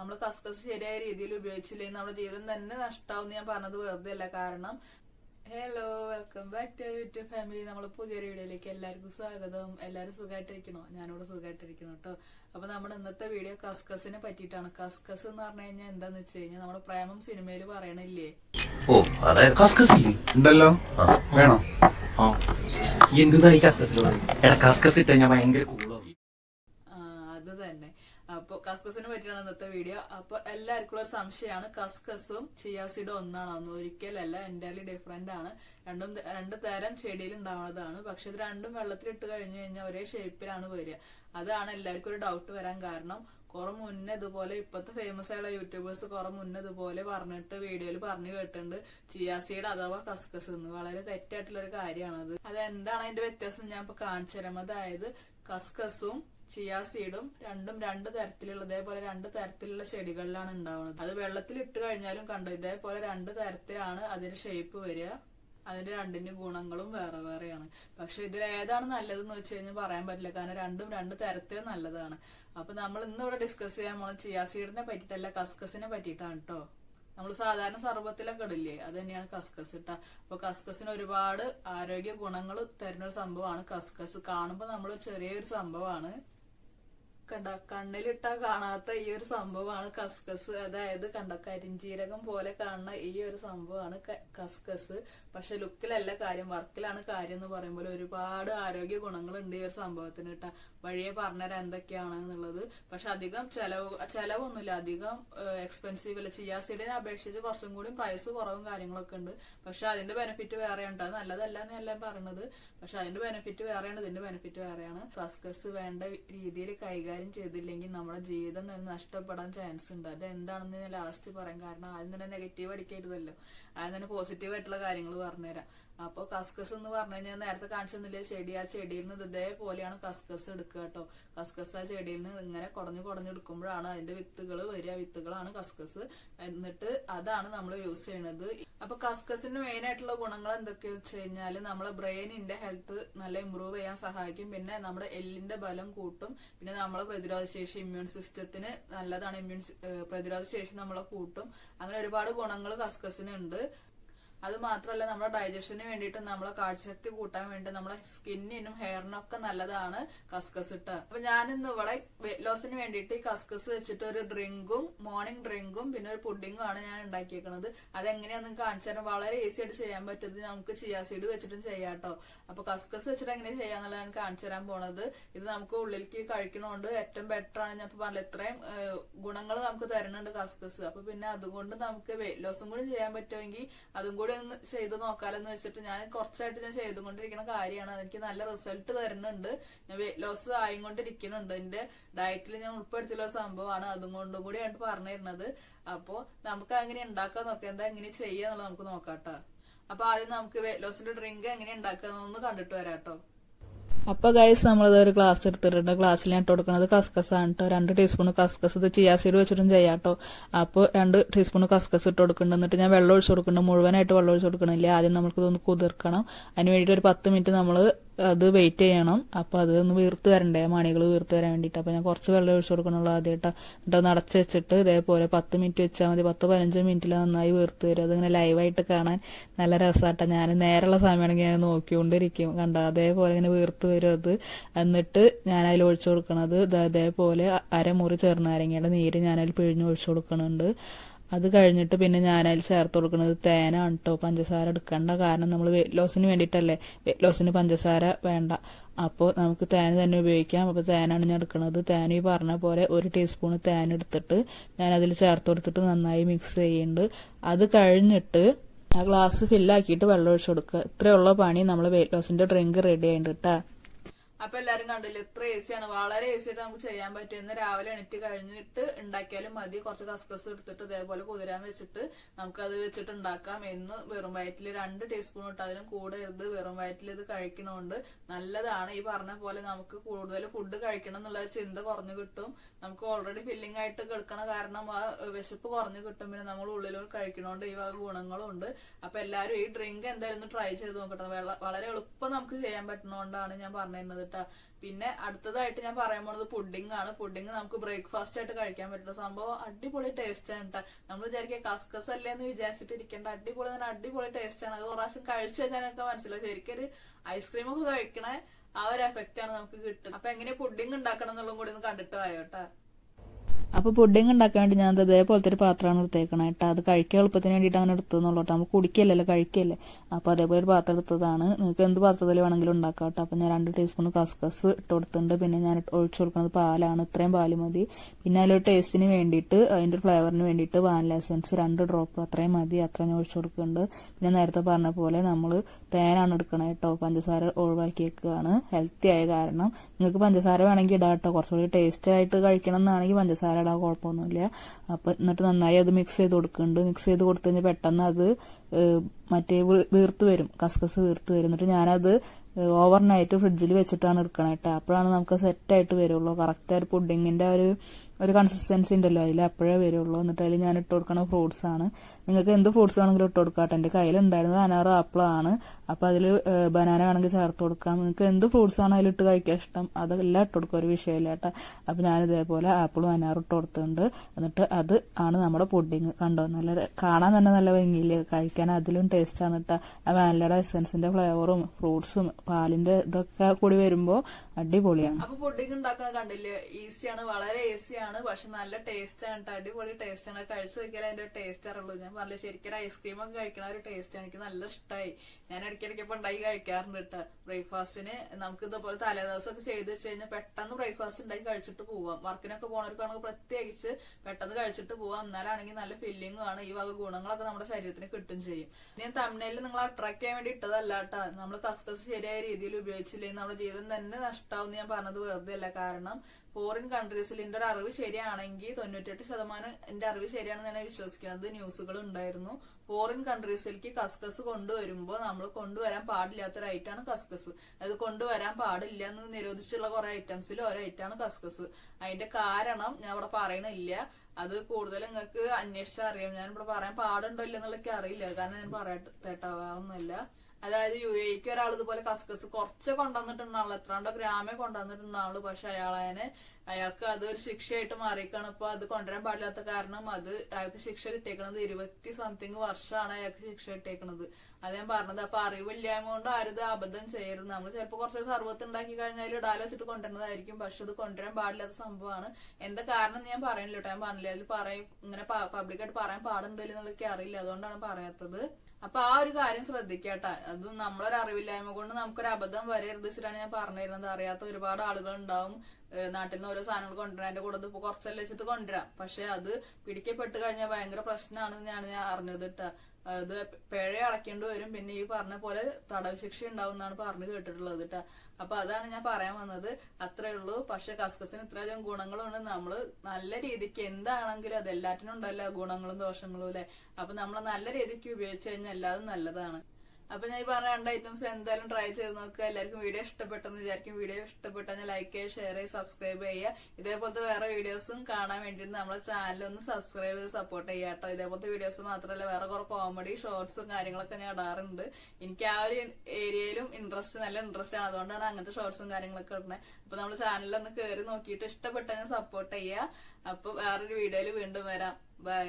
നമ്മൾ കസ്കസ് ശരിയായ രീതിയിൽ ഉപയോഗിച്ചില്ലെങ്കിൽ നമ്മുടെ ജീവിതം തന്നെ നഷ്ടാവും ഞാൻ പറഞ്ഞത് വെറുതെ അല്ല കാരണം hello welcome back to YouTube family നമ്മൾ പുതിയൊരു വീഡിയോയിലേക്ക് എല്ലാവർക്കും സ്വാഗതം. എല്ലാവരും സുഖമായിട്ടിരിക്കണോ ഞാനിവിടെ സുഖമായിട്ടിരിക്കണം കേട്ടോ അപ്പൊ നമ്മൾ ഇന്നത്തെ വീഡിയോ കസ്കസിനെ പറ്റിയിട്ടാണ്. കസ്കസ് എന്ന് പറഞ്ഞു കഴിഞ്ഞാൽ എന്താന്ന് വെച്ച് കഴിഞ്ഞാൽ നമ്മുടെ പ്രേമം സിനിമയിൽ പറയണില്ലേ? ഓ അതായത് കസ്കസ് ഉണ്ടല്ലോ. വേണോ? ആ. എന്താണ് ഈ കസ്കസ് ഇട്ട ഞാൻ ഭയങ്കര കൂളാവും ആ, അത് തന്നെ അപ്പൊ കസ്കസിനെ പറ്റിയാണ് ഇന്നത്തെ വീഡിയോ അപ്പൊ എല്ലാവർക്കും ഒരു സംശയമാണ്. കസ്കസും ചിയാസിഡും ഒന്നാണോ ഒരിക്കലല്ല എന്റയർലി ഡിഫറെന്റ് ആണ്. രണ്ടും രണ്ടു തരം ചെടിയിൽ ഉണ്ടാവുന്നതാണ്. പക്ഷെ ഇത് രണ്ടും വെള്ളത്തിൽ ഇട്ട് കഴിഞ്ഞു കഴിഞ്ഞാൽ ഒരേ ഷേപ്പിലാണ് വരിക. അതാണ് എല്ലാവർക്കും ഒരു ഡൗട്ട് വരാൻ കാരണം. കുറെ മുന്നേ ഇതുപോലെ ഇപ്പത്തെ ഫേമസ് ആയുള്ള യൂട്യൂബേഴ്സ് കുറെ മുന്നേ ഇതുപോലെ പറഞ്ഞിട്ട് വീഡിയോയിൽ പറഞ്ഞു കേട്ടിട്ടുണ്ട്. ചിയാസീഡ് അഥവാ കസ്കസ് എന്ന്. വളരെ തെറ്റായിട്ടുള്ള ഒരു കാര്യമാണത് അതെന്താണ് അതിന്റെ വ്യത്യാസം? ഞാൻ ഇപ്പൊ കാണിച്ചു തരാം അതായത് കസ്കസും ചിയാസീഡും രണ്ടും രണ്ട് തരത്തിലുള്ള ഇതേപോലെ രണ്ട് തരത്തിലുള്ള ചെടികളിലാണ് ഉണ്ടാവുന്നത്. അത് വെള്ളത്തിൽ ഇട്ട് കഴിഞ്ഞാലും കണ്ടു ഇതേപോലെ രണ്ട് തരത്തിലാണ് അതിന്റെ ഷേപ്പ് വരിക. അതിന്റെ രണ്ടിന്റെ ഗുണങ്ങളും വേറെ വേറെയാണ്. പക്ഷെ ഇതിൽ ഏതാണ് നല്ലതെന്ന് വെച്ച് കഴിഞ്ഞാൽ പറയാൻ പറ്റില്ല. കാരണം രണ്ടും രണ്ട് തരത്തിൽ നല്ലതാണ്. അപ്പൊ നമ്മൾ ഇന്ന് ഇവിടെ ഡിസ്കസ് ചെയ്യാൻ പോകുന്നത് ചിയാ സീഡിനെ പറ്റിട്ടല്ല കസ്കസിനെ പറ്റിയിട്ടാണ് കേട്ടോ നമ്മൾ സാധാരണ സർബത്തിലൊക്കെ ഇടില്ലേ അത് തന്നെയാണ് കസ്കസ് ഇട്ട. അപ്പൊ കസ്കസിന് ഒരുപാട് ആരോഗ്യ ഗുണങ്ങൾ തരുന്ന ഒരു സംഭവമാണ് കസ്കസ്. കാണുമ്പോൾ നമ്മൾ ചെറിയൊരു സംഭവമാണ്. കണ്ട? കണ്ണിലിട്ടാ കാണാത്ത ഈ ഒരു സംഭവമാണ് കസ്കസ്. അതായത് കണ്ട കരിഞ്ചീരകം പോലെ കാണുന്ന ഈ ഒരു സംഭവമാണ് കസ്കസ്. പക്ഷെ ലുക്കിലല്ല കാര്യം. വർക്കിലാണ് കാര്യം എന്ന് പറയുമ്പോൾ ഒരുപാട് ആരോഗ്യ ഗുണങ്ങളുണ്ട് ഈ ഒരു സംഭവത്തിന് കേട്ടാ. വഴിയെ പറഞ്ഞുതരാൻ എന്തൊക്കെയാണ് എന്നുള്ളത്. പക്ഷെ അധികം ചെലവ് ചെലവൊന്നുമില്ല. അധികം എക്സ്പെൻസീവ് അല്ല. ചിയാസിഡിനെ അപേക്ഷിച്ച് കുറച്ചും കൂടി പ്രൈസ് കുറവും കാര്യങ്ങളൊക്കെ ഉണ്ട്. പക്ഷെ അതിന്റെ ബെനിഫിറ്റ് വേറെയുണ്ട്. അത് നല്ലതല്ല എന്നല്ല പറയുന്നത് പക്ഷെ അതിന്റെ ബെനിഫിറ്റ് വേറെയാണ്. ഇതിന്റെ ബെനിഫിറ്റ് വേറെയാണ്. ഫസ്കസ് വേണ്ട രീതിയിൽ കൈകാര്യം ചെയ്തില്ലെങ്കിൽ നമ്മുടെ ജീവിതം തന്നെ നഷ്ടപ്പെടാൻ ചാൻസ് ഉണ്ട്. അത് എന്താണെന്ന് ഞാൻ ലാസ്റ്റ് പറയാം കാരണം ആദ്യം തന്നെ നെഗറ്റീവ് അടിക്കരുതല്ലോ. ആദ്യം തന്നെ പോസിറ്റീവ് ആയിട്ടുള്ള കാര്യങ്ങൾ പറഞ്ഞുതരാം. അപ്പോൾ കസ്കസ് എന്ന് പറഞ്ഞു കഴിഞ്ഞാൽ നേരത്തെ കാണിച്ചെന്നില്ലേ ചെടി ആ ചെടിയിൽ നിന്ന് ഇതേപോലെയാണ് കസ്കസ് എടുക്കുക കേട്ടോ. കസ്കസ് ആ ചെടിയിൽ നിന്ന് ഇങ്ങനെ കുടഞ്ഞു കുടഞ്ഞെടുക്കുമ്പോഴാണ് അതിന്റെ വിത്തുകൾ വരിക. വിത്തുകളാണ് കസ്കസ് എന്നിട്ട് അതാണ് നമ്മൾ യൂസ് ചെയ്യണത് അപ്പൊ കസ്കസിന്റെ മെയിൻ ആയിട്ടുള്ള ഗുണങ്ങൾ എന്തൊക്കെയാ വെച്ച് കഴിഞ്ഞാൽ നമ്മളെ ബ്രെയിനിന്റെ ഹെൽത്ത് നല്ല ഇമ്പ്രൂവ് ചെയ്യാൻ സഹായിക്കും. പിന്നെ നമ്മുടെ എല്ലിന്റെ ബലം കൂട്ടും. പിന്നെ നമ്മളെ പ്രതിരോധ ശേഷി ഇമ്മ്യൂൺ സിസ്റ്റത്തിന് നല്ലതാണ്. ഇമ്മ്യൂൺ പ്രതിരോധ ശേഷി നമ്മളെ കൂട്ടും. അങ്ങനെ ഒരുപാട് ഗുണങ്ങൾ കസ്കസിന് ഉണ്ട് അത് മാത്രമല്ല നമ്മുടെ ഡൈജഷന് വേണ്ടിയിട്ട് നമ്മളെ കാഴ്ചശക്തി കൂട്ടാൻ വേണ്ടി നമ്മളെ സ്കിന്നിനും ഹെയറിനും ഒക്കെ നല്ലതാണ് കസ്കസ് ഇട്ട്. അപ്പൊ ഞാനിന്ന് ഇവിടെ വെയിറ്റ് ലോസിന് വേണ്ടിയിട്ട് ഈ കസ്കസ് വെച്ചിട്ട് ഒരു ഡ്രിങ്കും മോർണിംഗ് ഡ്രിങ്കും പിന്നെ ഒരു പുഡിങ്ങും ആണ് ഞാൻ ഉണ്ടാക്കിയേക്കുന്നത് അതെങ്ങനെയാന്ന് കാണിച്ചു വളരെ ഈസി ആയിട്ട് ചെയ്യാൻ പറ്റുന്നത് നമുക്ക് ചിയാ സീഡ് വെച്ചിട്ടും ചെയ്യാം കേട്ടോ. അപ്പൊ കസ്കസ് വെച്ചിട്ട് എങ്ങനെ ചെയ്യാന്നുള്ളത് ഞാൻ കാണിച്ചു തരാൻ പോണത്. ഇത് നമുക്ക് ഉള്ളിലേക്ക് കഴിക്കണോണ്ട് ഏറ്റവും ബെറ്റർ ആണ്. ഞാൻ പറഞ്ഞ ഇത്രയും ഗുണങ്ങൾ നമുക്ക് തരുന്നുണ്ട് കസ്കസ് അപ്പൊ പിന്നെ അതുകൊണ്ട് നമുക്ക് വെയിറ്റ് ലോസും കൂടി ചെയ്യാൻ പറ്റുമെങ്കിൽ അതും കൂടി ഒന്ന് ചെയ്ത് നോക്കാലെന്ന് വെച്ചിട്ട് ഞാൻ കുറച്ചായിട്ട് ഞാൻ ചെയ്തുകൊണ്ടിരിക്കുന്ന കാര്യമാണ്. എനിക്ക് നല്ല റിസൾട്ട് തരുന്നുണ്ട്. ഞാൻ വെയിറ്റ് ലോസ് ആയിക്കൊണ്ടിരിക്കുന്നുണ്ട്. എന്റെ ഡയറ്റിൽ ഞാൻ ഉൾപ്പെടുത്തിയുള്ള സംഭവമാണ്. അതും കൊണ്ടും കൂടി ആയിട്ട് പറഞ്ഞിരുന്നത് അപ്പോ നമുക്ക് അങ്ങനെ ഉണ്ടാക്കാൻ നോക്കാം. എന്താ എങ്ങനെ ചെയ്യാന്നുള്ളത് നമുക്ക് നോക്കാം കേട്ടോ. അപ്പൊ ആദ്യം നമുക്ക് വെയിറ്റ് ലോസിന്റെ ഡ്രിങ്ക് എങ്ങനെ ഉണ്ടാക്കാന്നൊന്ന് കണ്ടിട്ട് വരാം കേട്ടോ. അപ്പൊ ഗൈസ് നമ്മളിത് ഒരു ഗ്ലാസ് എടുത്തിട്ടുണ്ട്. ഗ്ലാസ്സിൽ ഞാൻ ഇട്ട് കൊടുക്കുന്നത് കസ്കസ് ആണ് കേട്ടോ രണ്ട് ടീസ്പൂൺ കസ്കസ് ഇത് ചിയാ സീഡ് വെച്ചിട്ടും ചെയ്യാം കേട്ടോ അപ്പോൾ രണ്ട് ടീസ്പൂൺ കസ്കസ് ഇട്ട് കൊടുക്കുന്നുണ്ട്. എന്നിട്ട് ഞാൻ വെള്ളം ഒഴിച്ച് കൊടുക്കുന്നുണ്ട്. മുഴുവനായിട്ട് വെള്ളം ഒഴിച്ച് കൊടുക്കണില്ല. ആദ്യം നമുക്ക് കുതിർക്കണം. അതിന് വേണ്ടിയിട്ട് ഒരു പത്ത് മിനിറ്റ് നമ്മൾ അത് വെയിറ്റ് ചെയ്യണം. അപ്പൊ അത് ഒന്ന് വീർത്ത് വരണ്ടേ? മണികൾ വീർത്ത് വരാൻ വേണ്ടിയിട്ട്. അപ്പൊ ഞാൻ കുറച്ച് വെള്ളം ഒഴിച്ച് കൊടുക്കണുള്ളൂ ആദ്യമായിട്ട് എന്നിട്ട് ഒന്ന് അടച്ച് വെച്ചിട്ട് ഇതേപോലെ പത്ത് മിനിറ്റ് വെച്ചാൽ മതി. പത്ത് പതിനഞ്ച് മിനിറ്റിൽ നന്നായി വീർത്ത് വരും. അതിങ്ങനെ ലൈവായിട്ട് കാണാൻ നല്ല രസമാട്ടോ ഞാൻ നേരെയുള്ള സമയമാണെങ്കിൽ ഞാൻ നോക്കിക്കൊണ്ടിരിക്കും. കണ്ട? അതേപോലെ ഇങ്ങനെ വീർത്ത് വരും അത്. എന്നിട്ട് ഞാൻ അതിൽ ഒഴിച്ചു കൊടുക്കണത് ഇതേപോലെ അരമുറി ചെറുനാരങ്ങയുടെ നീര് ഞാൻ അതിൽ പിഴിഞ്ഞ് ഒഴിച്ചു കൊടുക്കണുണ്ട്. അത് കഴിഞ്ഞിട്ട് പിന്നെ ഞാൻ അതിൽ ചേർത്ത് കൊടുക്കുന്നത് തേനാണ് കേട്ടോ പഞ്ചസാര എടുക്കണ്ട. കാരണം നമ്മൾ വെയിറ്റ് ലോസിന് വേണ്ടിയിട്ടല്ലേ? വെയിറ്റ് ലോസിന് പഞ്ചസാര വേണ്ട. അപ്പോൾ നമുക്ക് തേൻ തന്നെ ഉപയോഗിക്കാം. അപ്പോൾ തേനാണ് ഞാൻ എടുക്കുന്നത് തേൻ ഈ പറഞ്ഞ പോലെ ഒരു ടീസ്പൂൺ തേൻ എടുത്തിട്ട് ഞാൻ അതിൽ ചേർത്ത് കൊടുത്തിട്ട് നന്നായി മിക്സ് ചെയ്യുന്നുണ്ട് അത് കഴിഞ്ഞിട്ട് ആ ഗ്ലാസ് ഫില്ലാക്കിയിട്ട് വെള്ളം ഒഴിച്ചു കൊടുക്കുക. ഇത്രയുള്ള പണി. നമ്മൾ വെയിറ്റ് ലോസിന്റെ ഡ്രിങ്ക് റെഡി ആയിട്ടുണ്ട് കേട്ടാ അപ്പൊ എല്ലാരും കണ്ടില്ല ഇത്ര ഈസിയാണ് വളരെ ഈസി ആയിട്ട് നമുക്ക് ചെയ്യാൻ പറ്റും. ഇന്ന് രാവിലെ എണീറ്റ് കഴിഞ്ഞിട്ട് ഉണ്ടാക്കിയാലും മതി. കുറച്ച് കസ്കസ് എടുത്തിട്ട് ഇതേപോലെ കുതിരാൻ വെച്ചിട്ട് നമുക്കത് വെച്ചിട്ട് ഉണ്ടാക്കാം. എന്ന് വെറും വയറ്റിൽ രണ്ട് ടീസ്പൂൺ ഇട്ട് അതിനും കൂടെ ഇത് വെറും വയറ്റിൽ ഇത് കഴിക്കണോണ്ട് നല്ലതാണ്. ഈ പറഞ്ഞ പോലെ നമുക്ക് കൂടുതൽ ഫുഡ് കഴിക്കണം എന്നുള്ള ചിന്ത കുറഞ്ഞു കിട്ടും. നമുക്ക് ഓൾറെഡി ഫില്ലിംഗ് ആയിട്ട് കിടക്കണ കാരണം ആ വിശപ്പ് കുറഞ്ഞു കിട്ടും. പിന്നെ നമ്മൾ ഉള്ളിലോട്ട് കഴിക്കണോണ്ട് ഈ വക ഗുണങ്ങളും ഉണ്ട്. അപ്പൊ എല്ലാരും ഈ ഡ്രിങ്ക് എന്തായാലും ട്രൈ ചെയ്ത് നോക്കട്ടെ. വളരെ എളുപ്പം നമുക്ക് ചെയ്യാൻ പറ്റുന്നതുകൊണ്ടാണ് ഞാൻ പറഞ്ഞിരുന്നത്. കേട്ടോ. പിന്നെ അടുത്തതായിട്ട് ഞാൻ പറയാൻ പോണത് പുഡിംഗ് ആണ്. പുഡിംഗ് നമുക്ക് ബ്രേക്ക്ഫാസ്റ്റ് ആയിട്ട് കഴിക്കാൻ പറ്റുന്ന സംഭവം അടിപൊളി ടേസ്റ്റ് ആണ് കേട്ടോ നമ്മൾ വിചാരിക്കുക കസ്കസ് അല്ലേ എന്ന് വിചാരിച്ചിട്ട് ഇരിക്കേണ്ട അടിപൊളി തന്നെ അടിപൊളി ടേസ്റ്റ് ആണ്. അത് പ്രാവശ്യം കഴിച്ചു കഴിഞ്ഞാൽ എനിക്ക് മനസ്സിലാവും. ശരിക്കും ഒരു ഐസ്ക്രീം ഒക്കെ കഴിക്കണേ ആ ഒരു എഫക്റ്റ് ആണ് നമുക്ക് കിട്ടുന്നത്. അപ്പൊ എങ്ങനെ പുഡിംഗ് ഉണ്ടാക്കണം എന്നുള്ളതും കൂടി ഒന്ന് കണ്ടിട്ട് പോയോട്ടാ അപ്പോൾ പുഡിംഗ് ഉണ്ടാക്കാൻ വേണ്ടി ഞാൻ ദേ ഇതേപോലത്തെ ഒരു പാത്രമാണ് എടുത്തേക്കണേ കേട്ടോ അത് കഴിക്കാൻ എളുപ്പത്തിന് വേണ്ടിയിട്ട് അങ്ങനെ എടുത്തതെന്നുള്ളൂ കേട്ടോ നമുക്ക് കുടിക്കല്ലല്ലോ കഴിക്കല്ലേ. അപ്പോൾ അതേപോലെ ഒരു പാത്രം എടുത്തതാണ്. നിങ്ങൾക്ക് എന്ത് പാത്രത്തിൽ വേണമെങ്കിലും ഉണ്ടാക്കാം കേട്ടോ അപ്പോൾ ഞാൻ രണ്ട് ടീസ്പൂൺ കസ്കസ് ഇട്ട് കൊടുത്തിട്ടുണ്ട്. പിന്നെ ഞാൻ ഒഴിച്ചു കൊടുക്കുന്നത് പാലാണ്. ഇത്രയും പാൽ മതി. പിന്നെ അതിലൊരു ടേസ്റ്റിന് വേണ്ടിയിട്ട് അതിന്റെ ഫ്ലേവറിന് വേണ്ടിയിട്ട് വാനില എസൻസ് രണ്ട് ഡ്രോപ്പ് അത്രയും മതി. അത്ര ഞാൻ ഒഴിച്ചു കൊടുക്കുന്നുണ്ട്. പിന്നെ നേരത്തെ പറഞ്ഞ പോലെ നമ്മൾ തേനാണ് എടുക്കണേ കേട്ടോ പഞ്ചസാര ഒഴിവാക്കിയേക്കാണ് ഹെൽത്തി ആയ കാരണം. നിങ്ങൾക്ക് പഞ്ചസാര വേണമെങ്കിൽ ഇടാം കേട്ടോ കുറച്ചുകൂടി ടേസ്റ്റ് ആയിട്ട് കഴിക്കണം എന്നാണെങ്കിൽ പഞ്ചസാര ഇടാൻ കുഴപ്പമൊന്നുമില്ല. അപ്പം എന്നിട്ട് നന്നായി അത് മിക്സ് ചെയ്ത് കൊടുക്കുന്നുണ്ട്. മിക്സ് ചെയ്ത് കൊടുത്തു കഴിഞ്ഞാൽ പെട്ടെന്ന് അത് മറ്റേ വീർത്ത് വരും. കസ്കസ് വീർത്ത് വരും. എന്നിട്ട് ഞാനത് ഓവർ നൈറ്റ് ഫ്രിഡ്ജിൽ വെച്ചിട്ടാണ് എടുക്കണത് കേട്ടോ അപ്പോഴാണ് നമുക്ക് സെറ്റായിട്ട് വരുള്ളൂ. കറക്റ്റ് ആ ഒരു പുഡിങ്ങിന്റെ ഒരു ഒരു കൺസിസ്റ്റൻസി ഉണ്ടല്ലോ അതിൽ അപ്പോഴേ വരുള്ളൂ. എന്നിട്ട് അതിൽ ഞാൻ ഇട്ട് കൊടുക്കണ ഫ്രൂട്ട്സ് ആണ്. നിങ്ങൾക്ക് എന്ത് ഫ്രൂട്ട്സ് വേണമെങ്കിലും ഇട്ട് കൊടുക്കാം കേട്ടോ. എന്റെ കയ്യിലുണ്ടായിരുന്നത് അനാറ് ആപ്പിളാണ് അപ്പോൾ അതിൽ ബനാന വേണമെങ്കിൽ ചേർത്ത് കൊടുക്കാം. നിങ്ങൾക്ക് എന്ത് ഫ്രൂട്ട്സ് ആണ് അതിലിട്ട് കഴിക്കാൻ ഇഷ്ടം അതെല്ലാം ഇട്ട് കൊടുക്കുക ഒരു വിഷയമില്ല കേട്ടോ. അപ്പോൾ ഞാൻ ഇതേപോലെ ആപ്പിളും അനാറും ഇട്ട് കൊടുത്തിട്ടുണ്ട്. എന്നിട്ട് അത് ആണ് നമ്മുടെ പുഡിങ് കണ്ടോ? നല്ല കാണാൻ തന്നെ നല്ല ഭംഗിയില്ലേ? കഴിക്കാൻ അതിലും ടേസ്റ്റ് ആണ് കേട്ടോ. ആ വാനിലയുടെ എസൻസിന്റെ ഫ്ലേവറും ഫ്രൂട്ട്സും പാലിന്റെ ഇതൊക്കെ കൂടി വരുമ്പോൾ അടിപൊളിയാണ്. അപ്പൊ പുഡിങ് ഉണ്ടാക്കണ കണ്ടില്ലേ? ഈസിയാണ് വളരെ ഈസിയാണ് പക്ഷെ നല്ല ടേസ്റ്റ് ആണ്. അടിപൊളി ടേസ്റ്റ് ആണ്. കഴിച്ചു നോക്കിയാൽ അതിന്റെ ടേസ്റ്റ് അറിയുള്ളൂ. ഞാൻ പറഞ്ഞു ശരിക്കും ഐസ്ക്രീം ഒക്കെ കഴിക്കണ ഒരു ടേസ്റ്റ് എനിക്ക് നല്ല ഇഷ്ടമായി ഞാൻ ഇടയ്ക്കിടയ്ക്ക് ഇപ്പൊ ഉണ്ടാക്കി കഴിക്കാറുണ്ട് കേട്ടോ. ബ്രേക്ക്ഫാസ്റ്റിന് നമുക്ക് ഇതുപോലെ തലേദിവസം ഒക്കെ ചെയ്ത് വെച്ച് കഴിഞ്ഞാൽ പെട്ടെന്ന് ബ്രേക്ക്ഫാസ്റ്റ് ഉണ്ടാക്കി കഴിച്ചിട്ട് പോവാം. വർക്കിനൊക്കെ പോണവർക്കാണെങ്കിൽ പ്രത്യേകിച്ച് പെട്ടെന്ന് കഴിച്ചിട്ട് പോവാം. എന്നാലാണെങ്കിൽ നല്ല ഫില്ലിംഗും ആണ്. ഈ വക ഗുണങ്ങളൊക്കെ നമ്മുടെ ശരീരത്തിന് കിട്ടും ചെയ്യും. ഞാൻ തമിഴിൽ നിങ്ങൾ അട്രാക്ട് ചെയ്യാൻ വേണ്ടി ഇട്ടതല്ല കേട്ടോ. നമ്മൾ കസ്കസ് ശരിയായ രീതിയിൽ ഉപയോഗിച്ചില്ലെങ്കിൽ നമ്മുടെ ജീവിതം തന്നെ നഷ്ടാവും ഞാൻ പറഞ്ഞത് വെറുതെ അല്ല. കാരണം ഫോറിൻ കൺട്രീസിൽ എന്റെ ഒരു അറിവ് ശരിയാണെങ്കിൽ തൊണ്ണൂറ്റെട്ട് ശതമാനം എന്റെ അറിവ് ശരിയാണെന്ന് ഞാൻ വിശ്വസിക്കുന്നത്. ന്യൂസുകൾ ഉണ്ടായിരുന്നു. ഫോറിൻ കൺട്രീസിലേക്ക് കസ്കസ് കൊണ്ടുവരുമ്പോൾ നമ്മൾ കൊണ്ടുവരാൻ പാടില്ലാത്ത ഒരു ഐറ്റാണ് കസ്കസ്. അത് കൊണ്ടുവരാൻ പാടില്ല എന്ന് നിരോധിച്ചുള്ള കുറെ ഐറ്റംസിൽ ഒരു ഐറ്റാണ് കസ്കസ്. അതിന്റെ കാരണം ഞാൻ ഇവിടെ പറയണില്ല. അത് കൂടുതൽ നിങ്ങൾക്ക് അന്വേഷിച്ചാൽ അറിയാം. ഞാൻ ഇവിടെ പറയാൻ പാടുണ്ടോ ഇല്ല എന്നുള്ളതൊക്കെ അറിയില്ല കാരണം ഞാൻ പറയത്തേട്ടാവുന്നില്ല അതായത് യു എക്ക് ഒരാൾ ഇതുപോലെ കസ്കസ് കുറച്ച് കൊണ്ടുവന്നിട്ടുണ്ടാവുള്ളൂ എത്രാണ്ടോ ഗ്രാമേ കൊണ്ടുവന്നിട്ടുണ്ടാവുള്ളൂ പക്ഷെ അയാളതിനെ അയാൾക്ക് അത് ഒരു ശിക്ഷയായിട്ട് മാറിയിക്കാണ് ഇപ്പൊ അത് കൊണ്ടുവരാൻ പാടില്ലാത്ത കാരണം അത് അയാൾക്ക് ശിക്ഷ കിട്ടിയേക്കണത് ഇരുപത്തി സംതിങ് വർഷമാണ് അയാൾക്ക് ശിക്ഷ കിട്ടിയേക്കണത്. അത് ഞാൻ പറഞ്ഞത്. അപ്പൊ അറിവില്ലായ്മ കൊണ്ട് ആരും അബദ്ധം ചെയ്യരുത്. നമ്മൾ ചിലപ്പോൾ കുറച്ച് സർവത്ത് ഉണ്ടാക്കി കഴിഞ്ഞാൽ ഇടാലോ വെച്ചിട്ട് കൊണ്ടുവരുന്നതായിരിക്കും. പക്ഷെ അത് കൊണ്ടുവരാൻ പാടില്ലാത്ത സംഭവമാണ്. എന്താ കാരണം ഞാൻ പറയണില്ല കേട്ടോ. ഞാൻ പറഞ്ഞില്ല? അതിൽ പറയും ഇങ്ങനെ പബ്ലിക്കായിട്ട് പറയാൻ പാടുണ്ടല്ലോ എന്നുള്ളതൊക്കെ അറിയില്ല. അതുകൊണ്ടാണ് പറയാത്തത്. അപ്പൊ ആ ഒരു കാര്യം ശ്രദ്ധിക്കട്ടെ. അത് നമ്മളൊരു അറിവില്ലായ്മ കൊണ്ട് നമുക്കൊരു അബദ്ധം വരരുത് വെച്ചിട്ടാണ് ഞാൻ പറഞ്ഞിരുന്നത്. അറിയാത്ത ഒരുപാട് ആളുകൾ ഉണ്ടാവും നാട്ടിൽ നിന്ന് ഓരോ സാധനങ്ങൾ കൊണ്ടുവരാം. എന്റെ കൂടെ ഇപ്പൊ കുറച്ചെല്ലാം വെച്ചിട്ട് കൊണ്ടുവരാം. പക്ഷെ അത് പിടിക്കപ്പെട്ട് കഴിഞ്ഞാൽ ഭയങ്കര പ്രശ്നമാണെന്ന് ഞാൻ അറിഞ്ഞത് കേട്ടാ അത് പിഴ അടയ്ക്കേണ്ടി വരും. പിന്നെ ഈ പറഞ്ഞ പോലെ തടവ് ശിക്ഷ ഉണ്ടാവും എന്നാണ് പറഞ്ഞു കേട്ടിട്ടുള്ളത് കേട്ടാ അപ്പൊ അതാണ് ഞാൻ പറയാൻ വന്നത്. അത്രേ ഉള്ളൂ. പക്ഷെ കസ്കസിന് ഇത്രയധികം ഗുണങ്ങളുണ്ട്. നമ്മൾ നല്ല രീതിക്ക് എന്താണെങ്കിലും അത് എല്ലാറ്റിനും ഉണ്ടല്ലോ ഗുണങ്ങളും ദോഷങ്ങളും അല്ലെ? അപ്പൊ നമ്മൾ നല്ല രീതിക്ക് ഉപയോഗിച്ചു കഴിഞ്ഞാൽ എല്ലാതും നല്ലതാണ്. അപ്പൊ ഞാൻ പറഞ്ഞ രണ്ട് ഐറ്റംസ് എന്തായാലും ട്രൈ ചെയ്ത് നോക്കുക. എല്ലാവർക്കും വീഡിയോ ഇഷ്ടപ്പെട്ടെന്ന് വിചാരിക്കും. വീഡിയോ ഇഷ്ടപ്പെട്ടാൽ ലൈക്ക് ചെയ്യുക ഷെയർ ചെയ്യുക സബ്സ്ക്രൈബ് ചെയ്യുക. ഇതേപോലത്തെ വേറെ വീഡിയോസും കാണാൻ വേണ്ടിയിട്ട് നമ്മുടെ ചാനൽ ഒന്ന് സബ്സ്ക്രൈബ് ചെയ്ത് സപ്പോർട്ട് ചെയ്യുക കേട്ടോ. ഇതേപോലത്തെ വീഡിയോസ് മാത്രമല്ല വേറെ കുറെ കോമഡി ഷോർട്സും കാര്യങ്ങളൊക്കെ ഞാൻ ഇടാറുണ്ട്. എനിക്ക് ആ ഒരു ഏരിയയിലും ഇൻട്രസ്റ്റ് നല്ല ഇൻട്രസ്റ്റ് ആണ്. അതുകൊണ്ടാണ് അങ്ങനത്തെ ഷോർട്സും കാര്യങ്ങളൊക്കെ ഇടുന്നത് അപ്പൊ നമ്മുടെ ചാനലിൽ ഒന്ന് കയറി നോക്കിയിട്ട് ഇഷ്ടപ്പെട്ടതിനെ സപ്പോർട്ട് ചെയ്യുക. അപ്പൊ വേറൊരു വീഡിയോയിൽ വീണ്ടും വരാം. ബൈ